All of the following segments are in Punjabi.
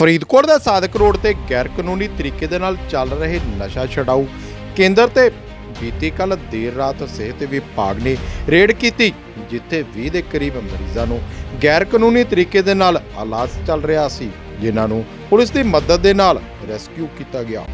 ਫਰੀਦਕੋਟ ਦਾ ਸਾਦਕ ਰੋਡ ਤੇ ਗੈਰ ਕਾਨੂੰਨੀ ਤਰੀਕੇ ਦੇ ਨਾਲ ਚੱਲ ਰਹੇ ਨਸ਼ਾ ਛਡਾਊ ਕੇਂਦਰ ਤੇ ਬੀਤੀ ਕੱਲ ਦੇਰ ਰਾਤ ਸਿਹਤ ਵਿਭਾਗ ਨੇ ਰੇਡ ਕੀਤੀ, ਜਿੱਥੇ 20 ਦੇ ਕਰੀਬ ਮਰੀਜ਼ਾਂ ਨੂੰ ਗੈਰ ਕਾਨੂੰਨੀ ਤਰੀਕੇ ਦੇ ਨਾਲ ਇਲਾਜ ਚੱਲ ਰਿਹਾ ਸੀ, ਜਿਨ੍ਹਾਂ ਨੂੰ ਪੁਲਿਸ ਦੀ ਮਦਦ ਦੇ ਨਾਲ ਰੈਸਕਿਊ ਕੀਤਾ ਗਿਆ।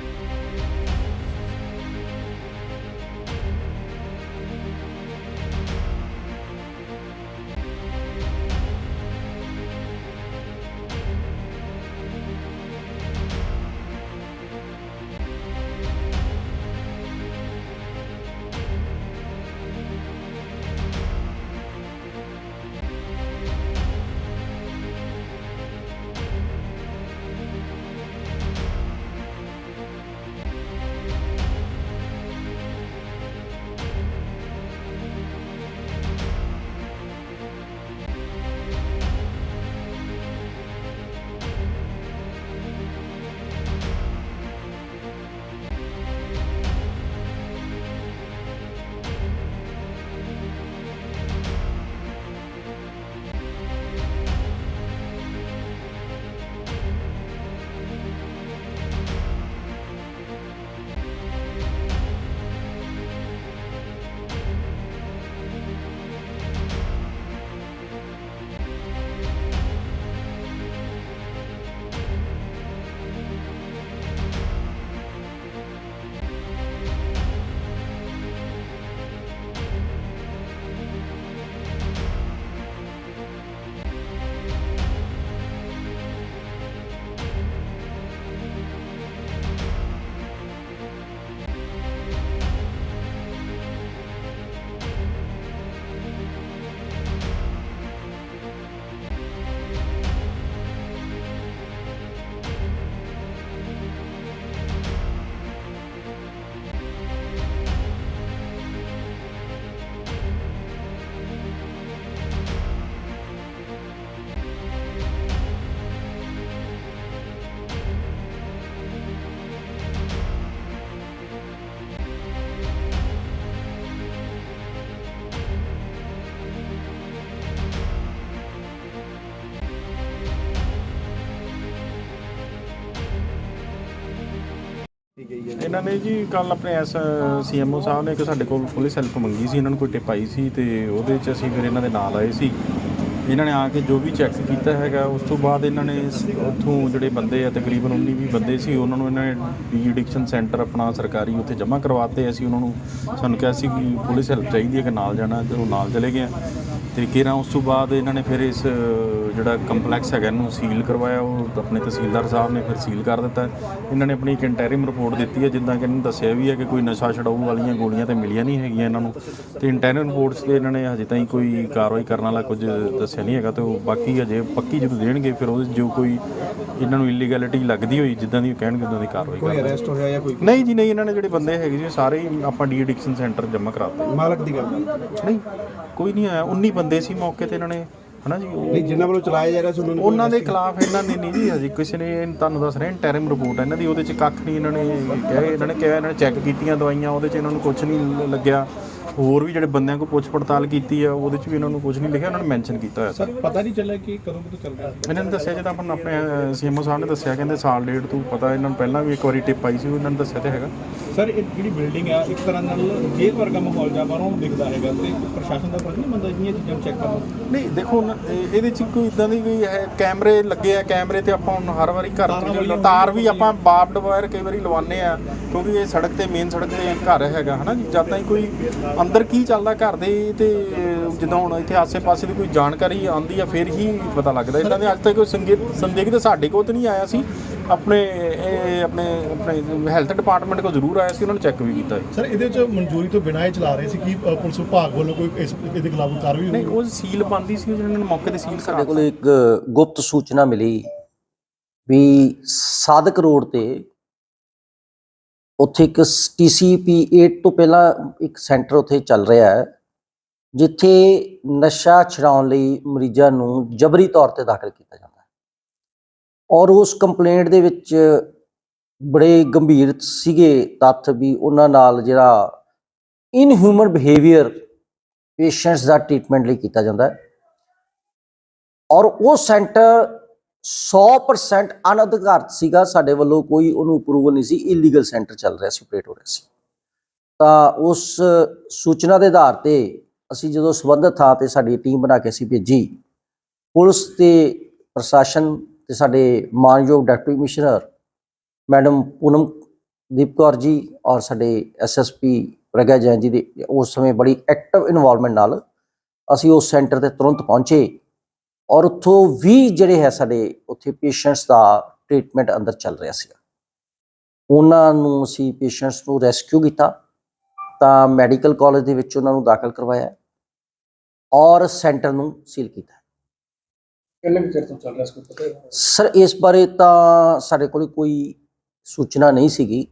ਇਹਨਾਂ ਨੇ ਜੀ ਕੱਲ ਆਪਣੇ ਐਸ ਸੀਐਮਓ ਸਾਹਿਬ ਨੇ ਇੱਕ ਸਾਡੇ ਕੋਲ ਪੁਲਿਸ ਹੈਲਪ ਮੰਗੀ ਸੀ, ਇਹਨਾਂ ਨੂੰ ਕੋਈ ਟਿਪ ਆਈ ਸੀ ਤੇ ਉਹਦੇ 'ਚ ਅਸੀਂ ਫਿਰ ਇਹਨਾਂ ਦੇ ਨਾਲ ਆਏ ਸੀ ਇਹਨਾਂ ਨੇ ਆ ਕੇ ਜੋ ਵੀ ਚੈੱਕ ਕੀਤਾ ਹੈਗਾ, ਉਸ ਤੋਂ ਬਾਅਦ ਇਹਨਾਂ ਨੇ ਉੱਥੋਂ ਜਿਹੜੇ ਬੰਦੇ ਆ, ਤਕਰੀਬਨ 19 ਵੀ ਬੰਦੇ ਸੀ, ਉਹਨਾਂ ਨੂੰ ਇਹਨਾਂ ਨੇ ਡੀ ਐਡਿਕਸ਼ਨ ਸੈਂਟਰ ਆਪਣਾ ਸਰਕਾਰੀ ਉੱਥੇ ਜਮ੍ਹਾਂ ਕਰਵਾਤੇ, ਅਸੀਂ ਉਹਨਾਂ ਨੂੰ ਸਾਨੂੰ ਕਿਹਾ ਸੀ ਕਿ ਪੁਲਿਸ ਹੈਲਪ ਚਾਹੀਦੀ ਹੈ ਕਿ ਨਾਲ ਜਾਣਾ, ਤੇ ਉਹ ਨਾਲ ਚਲੇ ਗਏ ਆ। ਤੇ ਕਿਰਾਂ ਉਸ ਤੋਂ ਬਾਅਦ ਇਹਨਾਂ ਨੇ ਫਿਰ ਇਸ ਜਿਹੜਾ ਕੰਪਲੈਕਸ ਹੈਗਾ ਇਹਨੂੰ ਸੀਲ ਕਰਵਾਇਆ ਉਹ ਆਪਣੇ ਤਹਿਸੀਲਦਾਰ ਸਾਹਿਬ ਨੇ ਫਿਰ ਸੀਲ ਕਰ ਦਿੱਤਾ। ਇਹਨਾਂ ਨੇ ਆਪਣੀ ਇੱਕ ਇੰਟੈਰਿਮ ਰਿਪੋਰਟ ਦਿੱਤੀ ਹੈ ਜਿੱਦਾਂ ਕਿ ਇਹਨਾਂ ਦੱਸਿਆ ਵੀ ਹੈ ਕਿ ਕੋਈ ਨਸ਼ਾ ਛਡਾਊ ਵਾਲੀਆਂ ਗੋਲੀਆਂ ਤੇ ਮਿਲੀਆਂ ਨਹੀਂ ਹੈਗੀਆਂ ਇਹਨਾਂ ਨੂੰ। ਤੇ ਇੰਟੈਰਿਮ ਰਿਪੋਰਟਸ ਤੇ ਇਹਨਾਂ ਨੇ ਹਜੇ ਤਾਈਂ ਕੋਈ ਕਾਰਵਾਈ ਕਰਨ ਵਾਲਾ ਕੁਝ ਦੱਸਿਆ ਨਹੀਂ ਹੈਗਾ ਤੇ ਉਹ ਬਾਕੀ ਹਜੇ ਪੱਕੀ ਜਦੋਂ ਦੇਣਗੇ ਫਿਰ ਉਹਦੇ ਜੋ ਕੋਈ ਇਹਨਾਂ ਨੂੰ ਇਲੀਗੈਲਿਟੀ ਲੱਗਦੀ ਹੋਈ ਜਿੱਦਾਂ ਦੀ ਉਹ ਕਹਿਣਗੇ ਉਦਾਂ ਦੀ ਕਾਰਵਾਈ ਕੋਈ ਅਰੈਸਟ ਹੋਇਆ ਜਾਂ ਕੋਈ ਨਹੀਂ ਜੀ ਨਹੀਂ ਇਹਨਾਂ ਨੇ ਜਿਹੜੇ ਬੰਦੇ ਹੈਗੇ ਜੀ ਸਾਰੇ ਹੀ ਆਪਾਂ ਡੀ ਐਡਿਕਸ਼ਨ ਸੈਂਟਰ ਜਮ੍ਹਾਂ ਕਰਾਤੇ ਮਾਲਕ ਦੀ ਗੱਲ ਨਹੀਂ ਕੋਈ ਨਹੀਂ ਆਇਆ 19 ਬੰਦੇ ਸੀ ਮੌਕੇ ਤੇ ਇਹਨਾਂ ਨੇ। ਹਨਾ ਜੀ ਉਹ ਨਹੀਂ ਜਿਨ੍ਹਾਂ ਵੱਲੋਂ ਚਲਾਇਆ ਜਾ ਰਿਹਾ ਸੀ ਉਹਨਾਂ ਨੂੰ ਉਹਨਾਂ ਦੇ ਖਿਲਾਫ ਇਹਨਾਂ ਨੇ ਨਹੀਂ ਜੀ ਹਜੇ ਕਿਸੇ ਨੇ ਇਹ ਤੁਹਾਨੂੰ ਦੱਸ ਰਹੇ ਟੈਰਮ ਰਿਪੋਰਟ ਹੈ ਇਹਨਾਂ ਦੀ ਉਹਦੇ ਚ ਕੱਖ ਨਹੀਂ ਇਹਨਾਂ ਨੇ ਕਿਹਾ ਇਹਨਾਂ ਨੇ ਕਿਹਾ ਇਹਨਾਂ ਨੇ ਚੈੱਕ ਕੀਤੀਆਂ ਦਵਾਈਆਂ ਉਹਦੇ ਚ ਇਹਨਾਂ ਨੂੰ ਕੁਝ ਨਹੀਂ ਲੱਗਿਆ। ਹੋਰ ਵੀ ਜਿਹੜੇ ਬੰਦਿਆਂ ਕੋ ਪੁੱਛ ਪੜਤਾਲ ਕੀਤੀ ਆ ਉਹਦੇ ਚ ਵੀ ਇਹਨਾਂ ਨੂੰ ਕੁਝ ਨਹੀਂ ਲਿਖਿਆ ਉਹਨਾਂ ਨੇ ਮੈਂਸ਼ਨ ਕੀਤਾ ਹੋਇਆ ਸਰ ਪਤਾ ਨਹੀਂ ਚੱਲਿਆ ਕਿ ਕਦੋਂ ਕਦੋਂ ਚੱਲ ਰਿਹਾ ਇਹਨਾਂ ਨੇ ਦੱਸਿਆ ਜਦੋਂ ਆਪਾਂ ਆਪਣੇ ਸੀਐਮਓ ਸਾਹਿਬ ਨੇ ਦੱਸਿਆ ਕਹਿੰਦੇ ਸਾਲ ਡੇਢ ਤੋਂ ਪਤਾ ਇਹਨਾਂ ਨੂੰ ਪਹਿਲਾਂ ਵੀ ਇੱਕ ਵਾਰੀ ਟਿਪ ਆਈ ਸੀ ਉਹਨਾਂ ਨੇ ਦੱਸਿਆ ਤੇ ਹੈਗਾ। ਸਰ ਇਹ ਜਿਹੜੀ ਬਿਲਡਿੰਗ ਆ ਇੱਕ ਤਰ੍ਹਾਂ ਨਾਲ ਜੇਲ੍ਹ ਵਰਗਾ ਮਾਹੌਲ ਜਾ ਬਾਹਰੋਂ ਦਿਖਦਾ ਹੈਗਾ ਤੇ ਪ੍ਰਸ਼ਾਸਨ ਦਾ ਫਰਜ਼ ਨਹੀਂ ਬੰਦਾ ਇੰਨੀਆਂ ਚੀਜ਼ਾਂ ਚੈੱਕ ਕਰਨਾ ਨਹੀਂ ਦੇਖੋ ਇਹ- ਇਹਦੇ ਚ ਕੋਈ ਇਦਾਂ ਦੀ ਕੋਈ ਹੈ ਕੈਮਰੇ ਲੱਗੇ ਆ ਕੈਮਰੇ ਤੇ ਆਪਾਂ ਹੁਣ ਹਰ ਵਾਰੀ ਘਰ ਤੋਂ ਜਦੋਂ ਤਾਰ ਵੀ ਆਪਾਂ ਬਾਪਡ ਵਾਇਰ ਕਈ ਵਾਰੀ ਲਵਾਉਂਦੇ ਆ ਕਿਉਂਕਿ ਇਹ ਸੜਕ ਤੇ ਮੇਨ ਸੜਕ ਤੇ ਘਰ ਹੈਗਾ ਹਨਾ ਜੀ? ਜਦ ਤਾਈਂ ਕੋਈ ਅੰਦਰ ਕੀ ਚੱਲਦਾ ਘਰ ਦੇ ਤੇ ਜਦੋਂ ਹੁਣ ਇੱਥੇ ਆਸੇ-ਪਾਸੇ ਦੀ ਕੋਈ ਜਾਣਕਾਰੀ ਆਉਂਦੀ ਆ ਫਿਰ ਹੀ ਪਤਾ ਲੱਗਦਾ। ਇਦਾਂ ਦੇ ਅੱਜ ਤੱਕ ਕੋਈ ਸੰਗੀਤ ਸੰਦੇਹ ਤਾਂ ਸਾਡੇ ਕੋਲ ਤਾਂ ਨਹੀਂ ਆਇਆ ਸੀ ਆਪਣੇ ਇਹ ਆਪਣੇ ਆਪਣੇ ਹੈਲਥ ਡਿਪਾਰਟਮੈਂਟ ਕੋਲ ਜ਼ਰੂਰ ਆਇਆ ਸੀ ਉਹਨਾਂ ਨੇ ਚੈੱਕ ਵੀ ਕੀਤਾ ਸੀ ਸਰ ਇਹਦੇ ਚ ਮਨਜ਼ੂਰੀ ਤੋਂ ਬਿਨਾਂ ਇਹ ਚਲਾ ਰਹੇ ਸੀ ਕਿ ਪੁਲਿਸ ਵਿਭਾਗ ਵੱਲੋਂ ਕੋਈ ਇਸ ਇਹਦੇ ਖਿਲਾਫ ਕਾਰਵਾਈ ਨਹੀਂ ਉਹ ਸੀਲ ਬੰਦੀ ਸੀ ਜਿਹਨਾਂ ਨੇ ਮੌਕੇ ਤੇ ਸੀਲ ਕਰਾ ਸਾਡੇ ਕੋਲ ਇੱਕ ਗੁਪਤ ਸੂਚਨਾ ਮਿਲੀ ਵੀ ਸਾਦਕ ਰੋਡ ਤੇ ਉੱਥੇ ਇੱਕ ਟੀਸੀਪੀ 8 ਤੋਂ ਪਹਿਲਾਂ ਇੱਕ ਸੈਂਟਰ ਉੱਥੇ ਚੱਲ ਰਿਹਾ ਹੈ ਜਿੱਥੇ ਨਸ਼ਾ ਛਡਾਉਣ ਲਈ ਮਰੀਜ਼ਾਂ ਨੂੰ ਜਬਰੀ ਤੌਰ ਤੇ ਦਾਖਲ ਕੀਤਾ ਜਾਂਦਾ ਹੈ। ਔਰ ਉਸ ਕੰਪਲੇਂਟ ਦੇ ਵਿੱਚ ਬੜੇ ਗੰਭੀਰ ਸੀਗੇ ਤੱਥ ਵੀ ਉਹਨਾਂ ਨਾਲ ਜਿਹੜਾ ਇਨਹਿਊਮਨ ਬਿਹੇਵੀਅਰ ਪੇਸ਼ੈਂਟਸ ਦਾ ਟ੍ਰੀਟਮੈਂਟ ਲਈ ਕੀਤਾ ਜਾਂਦਾ ਹੈ। ਔਰ ਉਹ ਸੈਂਟਰ 100% ਅਨਅਧਿਕਾਰਤ ਸੀਗਾ, ਸਾਡੇ ਵੱਲੋਂ ਕੋਈ ਉਹਨੂੰ ਅਪਰੂਵਲ ਨਹੀਂ ਸੀ ਇਲੀਗਲ ਸੈਂਟਰ ਚੱਲ ਰਿਹਾ ਸੀ ਆਪਰੇਟ ਹੋ ਰਿਹਾ ਸੀ। ਤਾਂ ਉਸ ਸੂਚਨਾ ਦੇ ਆਧਾਰ ਤੇ ਅਸੀਂ ਜਦੋਂ ਸਬੰਧਤ ਥਾਂ ਤੇ ਸਾਡੀ ਟੀਮ ਬਣਾ ਕੇ ਅਸੀਂ ਭੇਜੀ, ਪੁਲਿਸ ਤੇ ਪ੍ਰਸ਼ਾਸਨ ਤੇ ਸਾਡੇ ਮਾਨਯੋਗ deputy commissioner madam Poonam Deep Kaur ji ਔਰ ਸਾਡੇ ਐਸਐਸਪੀ ਪ੍ਰਗਿਆ ਜੈਨ ਜੀ ਦੇ, ਉਸ ਸਮੇਂ ਬੜੀ ਐਕਟਿਵ ਇਨਵੋਲਵਮੈਂਟ ਨਾਲ ਅਸੀਂ ਉਸ ਸੈਂਟਰ ਤੇ ਤੁਰੰਤ ਪਹੁੰਚੇ ਔਰ ਉੱਥੋਂ ਵੀ ਜਿਹੜੇ ਹੈ ਸਾਡੇ ਉੱਥੇ ਪੇਸ਼ੈਂਟਸ ਦਾ ਟ੍ਰੀਟਮੈਂਟ ਅੰਦਰ ਚੱਲ ਰਿਹਾ ਸੀ ਉਹਨਾਂ ਨੂੰ ਅਸੀਂ ਪੇਸ਼ੈਂਟਸ ਨੂੰ ਰੈਸਕਿਊ ਕੀਤਾ, ਤਾਂ ਮੈਡੀਕਲ ਕਾਲਜ ਦੇ ਵਿੱਚ ਉਹਨਾਂ ਨੂੰ ਦਾਖਲ ਕਰਵਾਇਆ ਔਰ ਸੈਂਟਰ ਨੂੰ ਸੀਲ ਕੀਤਾ। ਕਿੰਨੇ ਕੁ ਚਿਰ ਤੋਂ ਚੱਲ ਰਿਹਾ ਇਸ ਕੋਲ ਪਤਾ ਹੈ? ਸਰ, ਇਸ ਬਾਰੇ ਤਾਂ ਸਾਡੇ ਕੋਲ ਕੋਈ ਸੂਚਨਾ ਨਹੀਂ ਸੀਗੀ।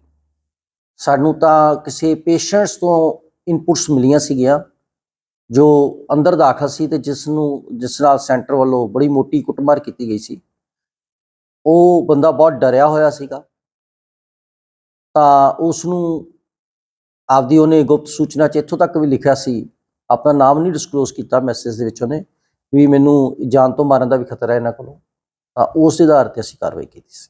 ਸਾਨੂੰ ਤਾਂ ਕਿਸੇ ਪੇਸ਼ੈਂਟਸ ਤੋਂ ਇਨਪੁਟਸ ਮਿਲੀਆਂ ਸੀਗੀਆਂ, ਜੋ ਅੰਦਰ ਦਾਖਲ ਸੀ ਤੇ ਜਿਸ ਨੂੰ, ਜਿਸ ਨਾਲ ਸੈਂਟਰ ਵੱਲੋਂ ਬੜੀ ਮੋਟੀ ਕੁੱਟਮਾਰ ਕੀਤੀ ਗਈ ਸੀ। ਉਹ ਬੰਦਾ ਬਹੁਤ ਡਰਿਆ ਹੋਇਆ ਸੀਗਾ। ਤਾਂ ਉਸ ਨੂੰ ਆਪਦੀ ਉਹਨੇ ਗੁਪਤ ਸੂਚਨਾ ਚ ਇੱਥੋਂ ਤੱਕ ਵੀ ਲਿਖਿਆ ਸੀ। ਆਪਣਾ ਨਾਮ ਨਹੀਂ ਡਿਸਕਲੋਜ਼ ਕੀਤਾ ਮੈਸੇਜ ਦੇ ਵਿੱਚ ਉਹਨੇ। ਵੀ ਮੈਨੂੰ ਜਾਨ ਤੋਂ ਮਾਰਨ ਦਾ ਵੀ ਖਤਰਾ ਹੈ ਇਹਨਾਂ ਕੋਲੋਂ, ਤਾਂ ਉਸ ਆਧਾਰ ਤੇ ਅਸੀਂ ਕਾਰਵਾਈ ਕੀਤੀ ਸੀ।